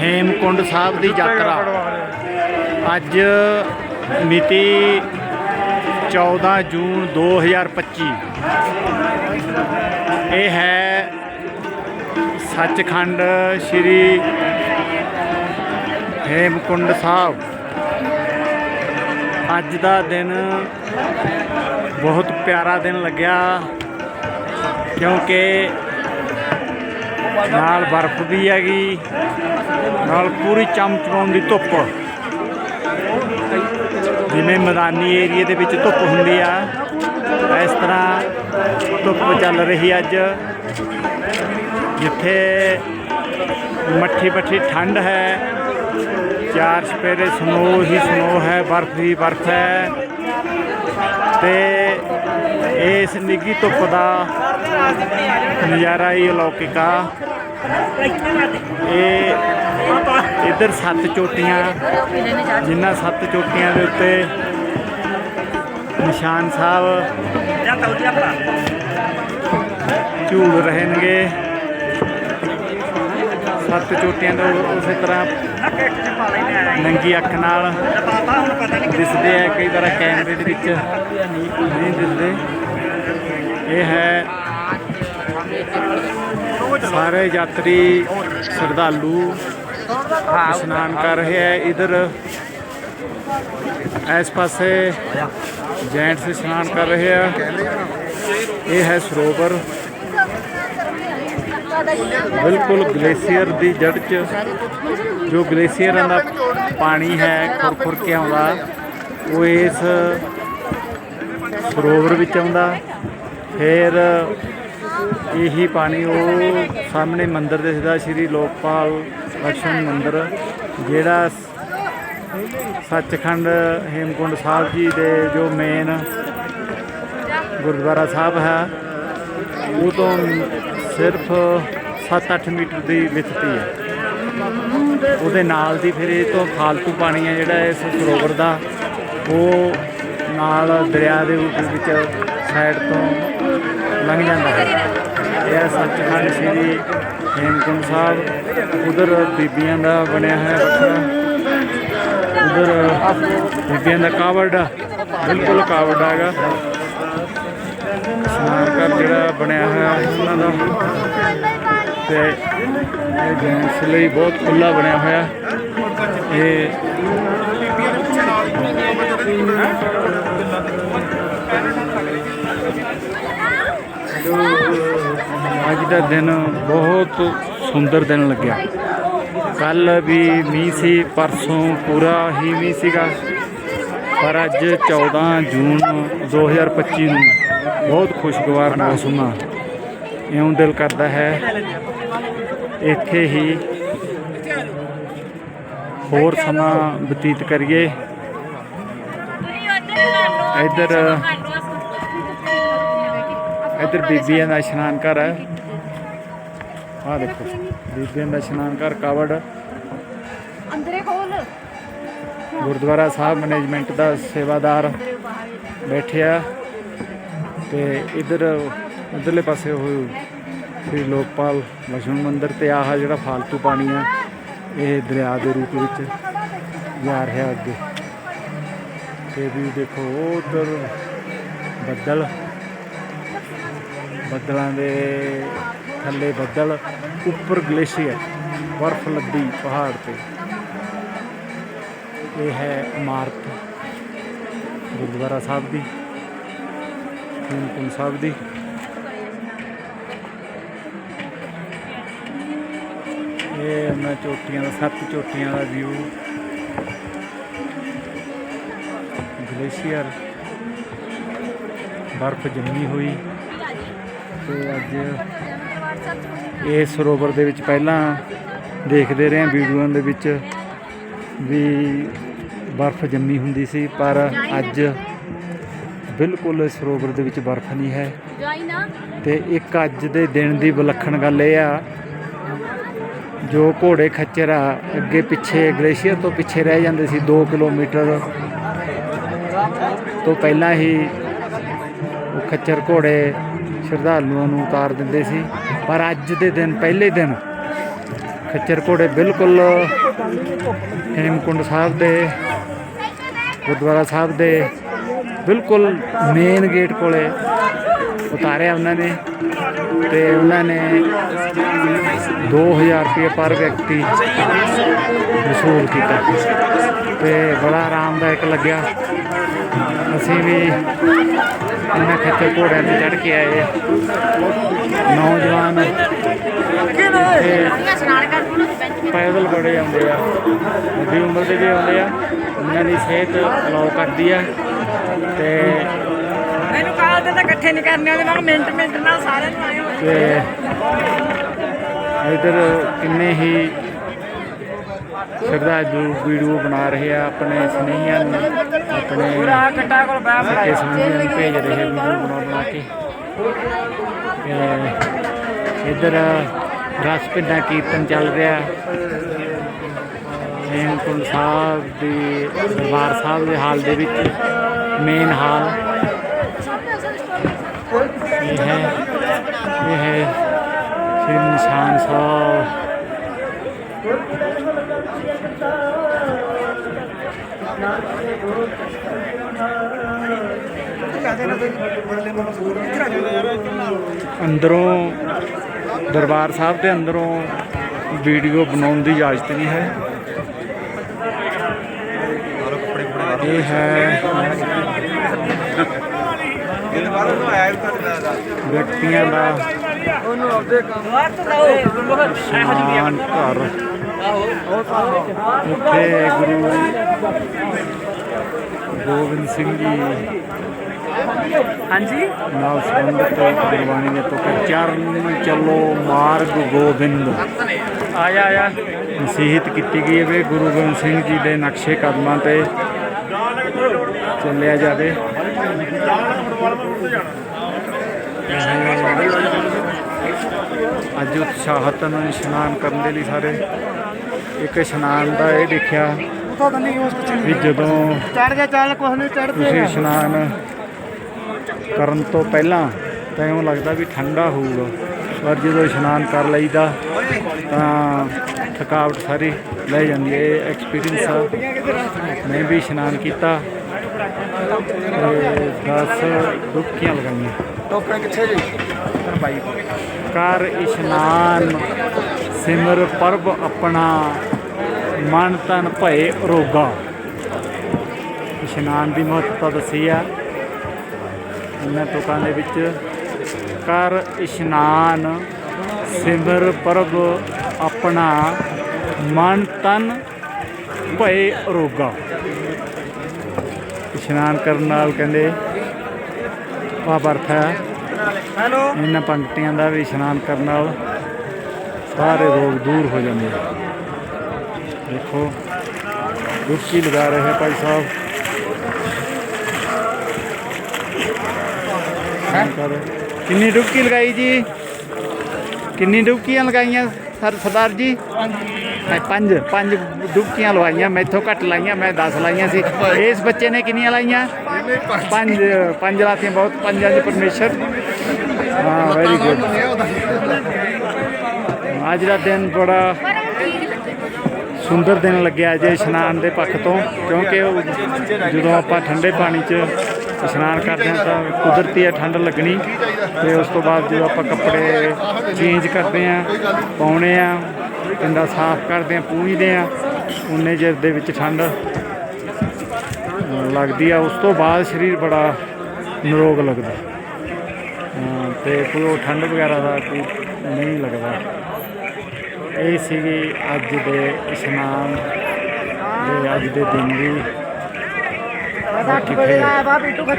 ਹੇਮਕੁੰਡ ਸਾਹਿਬ ਦੀ ਯਾਤਰਾ। ਅੱਜ ਮਿਤੀ 14 ਜੂਨ 2025 ਇਹ ਹੈ ਸੱਚਖੰਡ ਸ੍ਰੀ ਹੇਮਕੁੰਡ ਸਾਹਿਬ। ਅੱਜ ਦਾ ਦਿਨ ਬਹੁਤ ਪਿਆਰਾ ਦਿਨ ਲੱਗਿਆ ਕਿਉਂਕਿ ਨਾਲ ਬਰਫ਼ ਵੀ ਹੈਗੀ, ਨਾਲ ਪੂਰੀ ਚਮਚਮਾਉਂਦੀ ਧੁੱਪ। ਜਿਵੇਂ ਮੈਦਾਨੀ ਏਰੀਏ ਦੇ ਵਿੱਚ ਧੁੱਪ ਹੁੰਦੀ ਆ, ਇਸ ਤਰ੍ਹਾਂ ਧੁੱਪ ਚੱਲ ਰਹੀ ਅੱਜ। ਜਿੱਥੇ ਮੱਠੀ ਮੱਠੀ ਠੰਡ ਹੈ, ਚਾਰ ਸਪੇਰੇ ਸਨੋ ਹੀ ਸਨੋ ਹੈ, ਬਰਫ਼ ਹੀ ਬਰਫ਼ ਹੈ। ਤੇ ਇਸ ਨਿੱਗੀ ਧੁੱਪ ਦਾ ਨਜ਼ਾਰਾ ਹੀ ਅਲੌਕਿਕ ਆ। ਇਹ ਇੱਧਰ ਸੱਤ ਚੋਟੀਆਂ ਜਿਨ੍ਹਾਂ ਸੱਤ ਚੋਟੀਆਂ ਦੇ ਉੱਤੇ ਨਿਸ਼ਾਨ ਸਾਹਿਬ ਝੂਲ ਰਹਿਣਗੇ। ਸੱਤ ਚੋਟੀਆਂ ਦੇ ਉਸੇ ਤਰ੍ਹਾਂ ਨੰਗੀ ਅੱਖ ਨਾਲ ਦਿਸਦੇ ਆ, ਕਈ ਵਾਰ ਕੈਮਰੇ ਦੇ ਵਿੱਚ ਨਹੀਂ ਦਿਸਦੇ। ਇਹ ਹੈ ਸਾਰੇ ਯਾਤਰੀ ਸ਼ਰਧਾਲੂ ਇਸ਼ਨਾਨ ਕਰ ਰਹੇ ਹੈ। ਇਧਰ ਇਸ ਪਾਸੇ ਜੈਂਟਸ ਇਸ਼ਨਾਨ ਕਰ ਰਹੇ ਆ। ਇਹ ਹੈ ਸਰੋਵਰ। ਬਿਲਕੁਲ ਗਲੇਸ਼ੀਅਰ ਦੀ ਜੜ 'ਚ, ਜੋ ਗਲੇਸ਼ੀਅਰਾਂ ਦਾ ਪਾਣੀ ਹੈ, ਖੁਰ ਖੁਰ ਕੇ ਆਉਂਦਾ, ਉਹ ਇਸ ਸਰੋਵਰ ਵਿੱਚ ਆਉਂਦਾ। ਫਿਰ ਇਹੀ ਪਾਣੀ ਉਹ ਸਾਹਮਣੇ ਮੰਦਿਰ ਦਿਸਦਾ ਸ਼੍ਰੀ ਲੋਕਪਾਲ ਲక్ష్ਮਣ ਮੰਦਿਰ, ਜਿਹੜਾ ਸੱਚਖੰਡ ਹੇਮਕੁੰਡ ਸਾਹਿਬ ਜੀ ਦੇ ਜੋ ਮੇਨ ਗੁਰਦੁਆਰਾ ਸਾਹਿਬ ਹੈ, ਉਹ ਤੋਂ ਸਿਰਫ 7-8 ਮੀਟਰ ਦੀ ਵਿਥਤੀ ਹੈ। ਉਹਦੇ ਨਾਲ ਦੀ ਫਿਰ ਇਹ ਤੋਂ ਫਾਲਤੂ ਪਾਣੀ ਹੈ ਜਿਹੜਾ ਇਸ ਸਰੋਵਰ ਦਾ, ਉਹ ਨਾਲ ਦਰਿਆ ਦੇ ਰੂਪ ਵਿੱਚ ਸਾਈਡ ਤੋਂ ਲੰਘ ਜਾਂਦਾ ਹੈ। ਇਹ ਹੈ ਸੱਚਖੰਡ ਸ੍ਰੀ ਹੇਮਕੁੰਡ ਸਾਹਿਬ। ਉਧਰ ਬੀਬੀਆਂ ਦਾ ਬਣਿਆ ਹੈ ਵੱਖਰਾ ਉਧਰ ਬੀਬੀਆਂ ਦਾ ਕਾਵੜ, ਬਿਲਕੁਲ ਕਾਵੜ ਹੈਗਾ। ਸਨਾਨ ਘਰ ਜਿਹੜਾ ਬਣਿਆ ਹੋਇਆ ਉਹਨਾਂ ਦਾ। ਤੇ ਇਹ ਜੈਂਟਸ ਲਈ ਬਹੁਤ ਖੁੱਲਾ ਬਣਿਆ ਹੋਇਆ। ਇਹ ਅੱਜ ਦਾ ਦਿਨ ਬਹੁਤ ਸੁੰਦਰ ਦਿਨ ਲੱਗਿਆ। ਕੱਲ ਵੀ ਮੀਂਹ ਸੀ, ਪਰਸੋਂ ਪੂਰਾ ਹੀ ਮੀਂਹ ਸੀਗਾ। ਪਰ ਅੱਜ 14 ਜੂਨ 2025 ਨੂੰ ਬਹੁਤ ਖੁਸ਼ਗਵਾਰ ਮੌਸਮ ਆ। ਇਉਂ ਦਿਲ ਕਰਦਾ ਹੈ, ਇੱਥੇ ਹੀ ਹੋਰ ਸਮਾਂ ਬਤੀਤ ਕਰੀਏ। ਇੱਧਰ ਇੱਧਰ ਬੀਬੀਆਂ ਦਾ ਇਸ਼ਨਾਨ ਘਰ ਹੈ ਆਹ ਦੇਖੋ ਬੀਬੀਆਂ ਦਾ ਇਸ਼ਨਾਨ ਘਰ ਕਾਵੜ। ਅੰਦਰੇ ਖੋਲ। ਗੁਰਦੁਆਰਾ ਸਾਹਿਬ ਮੈਨੇਜਮੈਂਟ ਦਾ ਸੇਵਾਦਾਰ ਬੈਠਿਆ। ਤੇ ਇਧਰ ਉਧਰਲੇ ਪਾਸੇ ਉਹ ਸ੍ਰੀ ਲੋਕਪਾਲ ਲక్ష్ਮਣ ਮੰਦਿਰ ਤੇ ਆਹ ਜਿਹੜਾ ਫਾਲਤੂ ਪਾਣੀ ਆ ਇਹ ਦਰਿਆ ਦੇ ਰੂਪ ਵਿੱਚ ਜਾ ਰਿਹਾ ਅੱਗੇ। ਤੇ ਵੀ ਦੇਖੋ ਉਧਰ ਬੱਦਲ। ਬੱਦਲਾਂ ਦੇ ਥੱਲੇ ਬੱਦਲ, ਉੱਪਰ ਗਲੇਸ਼ੀਅਰ, ਬਰਫ਼ ਲੱਦੀ ਪਹਾੜ ਤੇ। ਇਹ ਹੈ ਇਮਾਰਤ ਗੁਰਦੁਆਰਾ ਸਾਹਿਬ ਦੀ ਹੇਮਕੁੰਟ ਸਾਹਿਬ ਦੀ। ਇਹ ਉਹਨਾਂ ਚੋਟੀਆਂ ਦਾ, ਸੱਤ ਚੋਟੀਆਂ ਦਾ ਵਿਊ ਗਲੇਸ਼ੀਅਰ, ਬਰਫ਼ ਜੰਮੀ ਹੋਈ। ਤੇ ਅੱਜ ਇਹ ਸਰੋਵਰ ਦੇ ਵਿੱਚ ਪਹਿਲਾਂ ਦੇਖਦੇ ਰਹੇ ਹਾਂ, ਵੀਡੀਓਆਂ ਦੇ ਵਿੱਚ ਵੀ ਬਰਫ਼ ਜੰਮੀ ਹੁੰਦੀ ਸੀ, ਪਰ ਅੱਜ ਬਿਲਕੁਲ ਸਰੋਵਰ ਦੇ ਵਿੱਚ ਬਰਫ਼ ਨਹੀਂ ਹੈ। ਜਾਈ ਤੇ ਇੱਕ ਅੱਜ ਦੇ ਦਿਨ ਦੀ ਵਿਲੱਖਣ ਗੱਲ ਇਹ ਆ, ਜੋ ਘੋੜੇ ਖੱਚਰ ਆ, ਅੱਗੇ ਪਿੱਛੇ ਗਲੇਸ਼ੀਅਰ ਤੋਂ ਪਿੱਛੇ ਰਹਿ ਜਾਂਦੇ ਸੀ 2 ਕਿਲੋਮੀਟਰ ਤੋਂ ਪਹਿਲਾਂ ਹੀ ਉਹ ਖੱਚਰ ਘੋੜੇ ਸ਼ਰਧਾਲੂਆਂ ਨੂੰ ਉਤਾਰ ਦਿੰਦੇ ਸੀ। ਪਰ ਅੱਜ ਦੇ ਦਿਨ, ਪਹਿਲੇ ਦਿਨ ਖੱਚਰ ਘੋੜੇ ਬਿਲਕੁਲ ਹੇਮਕੁੰਡ ਸਾਹਿਬ ਦੇ, ਗੁਰਦੁਆਰਾ ਸਾਹਿਬ ਦੇ ਬਿਲਕੁਲ ਮੇਨ ਗੇਟ ਕੋਲੇ ਉਤਾਰਿਆ ਉਹਨਾਂ ਨੇ ਤੇ ਉਹਨਾਂ ਨੇ 2000 ਰੁਪਏ ਪਰ ਵਿਅਕਤੀ ਵਸੂਲ ਕੀਤਾ। ਤੇ ਬੜਾ ਆਰਾਮਦਾਇਕ ਲੱਗਿਆ। ਅਸੀਂ ਵੀ ਇਹਨਾਂ ਖੱਚਰ ਘੋੜਿਆਂ ਤੇ ਚੜ੍ਹ ਕੇ ਆਏ। ਨੌਜਵਾਨ ਦੂੰ ਪੈਦਲ ਬੜੇ ਆਉਂਦੇ ਆ। ਵੱਡੀ ਉਮਰ ਦੇ ਵੀ ਆਉਂਦੇ ਆ। ਇਹਨਾਂ ਦੀ ਸਿਹਤ ਅਲਾਉ ਕਰਦੀ ਆ। ਤੇ ਮੈਨੂੰ ਕਾਲ ਤੇ ਤਾਂ ਇਕੱਠੇ ਨਹੀਂ ਕਰਨੇ ਉਹਦੇ ਨਾਲ ਮਿੰਟ ਮਿੰਟ ਨਾਲ ਸਾਰਿਆਂ ਨੂੰ ਆਏ ਹੋਏ। ਤੇ ਇਧਰ ਕਿੰਨੇ ਹੀ ਸ਼ਰਧਾਲੂ ਵੀਡੀਓ ਬਣਾ ਰਹੇ ਆ, ਆਪਣੇ ਸਨੇਹੀਆਂ ਨੂੰ, ਆਪਣੇ ਕੱਟਾ ਕੋਲ ਬੈ ਸੱਕੇ ਸੰਬੰਧੀਆਂ ਨੂੰ ਭੇਜ ਰਹੇ ਵੀਡੀਓ ਬਣਾ ਬਣਾ ਕੇ। ਇਧਰ ਰਸ ਪਿੰਡਾ ਕੀਰਤਨ ਚੱਲ ਰਿਹਾ। ਹੇਮਕੁੰਡ ਸਾਹਿਬ ਦੀ ਦਰਬਾਰ ਸਾਹਿਬ ਦੇ ਹਾਲ ਦੇ ਵਿੱਚ ਮੇਨ ਹਾਲ। ਇਹ ਹੈ ਇਹ ਹੈ ਸ਼੍ਰੀ ਨਿਸ਼ਾਨ ਸਾਹਿਬ। ਅੰਦਰੋਂ ਦਰਬਾਰ ਸਾਹਿਬ ਦੇ ਅੰਦਰੋਂ ਵੀਡੀਓ ਬਣਾਉਣ ਦੀ ਇਜਾਜ਼ਤ ਨਹੀਂ ਹੈ। ਇਹ ਹੈ ਵਿਅਕਤੀਆਂ ਦਾ ਸ਼ਾਨ ਘਰ। ਇੱਥੇ ਗੁਰੂ ਗੋਬਿੰਦ ਸਿੰਘ ਜੀ ਹਾਂਜੀ। ਨਾਲ ਸੰਬੰਧਿਤ ਗੁਰਬਾਣੀ ਦੇ ਤੁਕ ਚਰਨ ਚੱਲੋ ਮਾਰਗ ਗੋਬਿੰਦ। ਆਇਆ ਆਇਆ। ਨਸੀਹਤ ਕੀਤੀ ਗਈ ਹੈ ਵੀ ਗੁਰੂ ਗੋਬਿੰਦ ਸਿੰਘ ਜੀ ਦੇ ਨਕਸ਼ੇ ਕਦਮਾਂ ਤੇ ਚੱਲਿਆ ਜਾਵੇ। ਅੱਜ ਉਤਸ਼ਾਹਤ ਨਾਲ ਇਸ਼ਨਾਨ ਕਰਨ ਦੇ ਲਈ ਸਾਰੇ ਇੱਕ ਇਸ਼ਨਾਨ ਦਾ ਇਹ ਦੇਖਿਆ ਵੀ ਜਦੋਂ ਚੜ ਗਿਆ ਚੱਲ ਕੁਛ ਨਹੀਂ ਚੜ ਤੁਸੀਂ ਇਸ਼ਨਾਨ ਕਰਨ ਤੋਂ ਪਹਿਲਾਂ ਤਾਂ ਇਉਂ ਲੱਗਦਾ ਵੀ ਠੰਡਾ ਹੋਊਗਾ। ਪਰ ਜਦੋਂ ਇਸ਼ਨਾਨ ਕਰ ਲਈਦਾ ਤਾਂ ਥਕਾਵਟ ਸਾਰੀ ਲੈ ਜਾਂਦੀ ਹੈ ਇਹ ਐਕਸਪੀਰੀਅੰਸ ਆ। ਮੈਂ ਵੀ ਇਸ਼ਨਾਨ ਕੀਤਾ ਤੇ 10 ਡੁਬਕੀਆਂ ਲਗਾਈਆਂ। ਟੋਕਰੇ ਕਿੱਥੇ ਜੀ? ਬਾਈ ਕਰ ਇਸ਼ਨਾਨ ਸਿਮਰ ਪਰਬ ਆਪਣਾ ਮਨ ਤਨ ਭਏ ਰੋਗਾ। ਇਸ਼ਨਾਨ ਦੀ ਮਹੱਤਤਾ ਦੱਸੀ ਆ। ਇਹਨਾਂ ਤੁਕਾਂ ਦੇ ਵਿੱਚ ਕਰ ਇਸ਼ਨਾਨ ਸਿਮਰ ਪਰਬ ਆਪਣਾ ਮਨ ਤਨ ਭਏ ਰੋਗਾ। ਇਸ਼ਨਾਨ ਕਰਨ ਨਾਲ ਕਹਿੰਦੇ ਅਰਥ ਹੈ। ਹੈਲੋ। ਇਹਨਾਂ ਪੰਕਤੀਆਂ ਦਾ ਵੀ ਇਸ਼ਨਾਨ ਕਰਨ ਨਾਲ ਸਾਰੇ ਰੋਗ ਦੂਰ ਹੋ ਜਾਂਦੇ ਆ। ਦੇਖੋ ਡੁਬਕੀ ਲਗਾ ਰਹੇ ਹੈ ਭਾਈ ਸਾਹਿਬ। ਕਰ- ਕਿੰਨੀ ਡੁਬਕੀ ਲਗਾਈ ਜੀ? ਕਿੰਨੀ ਡੁਬਕੀਆਂ ਲਗਾਈਆਂ ਸਰ, ਸਰਦਾਰ ਜੀ? ਪੰਜ ਪੰਜ ਡੁਬਕੀਆਂ ਲਵਾਈਆਂ, ਮੈਥੋਂ ਘੱਟ ਲਾਈਆਂ, ਮੈਂ 10 ਲਾਈਆਂ ਸੀ। ਇਸ ਬੱਚੇ ਨੇ ਕਿੰਨੀਆਂ ਲਾਈਆਂ? ਪੰਜ ਪੰਜ ਲਾਤੀਆਂ ਬਹੁਤ ਪੰਜਾਂ ਦੇ ਪਰਮੇਸ਼ਰ। ਹਾਂ ਵੈਰੀ ਗੁੱਡ ਅੱਜ ਦਾ ਦਿਨ ਬੜਾ ਸੁੰਦਰ ਦਿਨ ਲੱਗਿਆ ਜੇ ਇਸ਼ਨਾਨ ਦੇ ਪੱਖ ਤੋਂ ਕਿਉਂਕਿ ਜਦੋਂ ਆਪਾਂ ਠੰਡੇ ਪਾਣੀ 'ਚ ਇਸ਼ਨਾਨ ਕਰਦੇ ਹਾਂ ਤਾਂ ਕੁਦਰਤੀ ਹੈ ਠੰਡ ਲੱਗਣੀ ਤੇ ਉਸ ਤੋਂ ਬਾਅਦ ਜਦੋਂ ਆਪਾਂ ਕੱਪੜੇ ਚੇਂਜ ਕਰਦੇ ਹਾਂ ਪਾਉਣੇ ਆ ਪਿੰਡਾ ਸਾਫ਼ ਕਰਦੇ ਹਾਂ ਪੂੰਝਦੇ ਆ ਉਨੇ ਚਿਰ ਦੇ ਵਿੱਚ ਠੰਡ ਲੱਗਦੀ ਆ। ਉਸ ਤੋਂ ਬਾਅਦ ਸਰੀਰ ਬੜਾ ਨਿਰੋਗ ਲੱਗਦਾ। ਹਾਂ, ਤੇ ਕੋਈ ਉਹ ਠੰਡ ਵਗੈਰਾ ਦਾ ਕੋਈ ਨਹੀਂ ਲੱਗਦਾ। ਇਹ ਸੀਗੀ ਅੱਜ ਦੇ ਇਸ਼ਨਾਨ ਦੇ ਅੱਜ ਦੇ ਦਿਨ ਦੀ। ਬਾਕੀ ਫਿਰ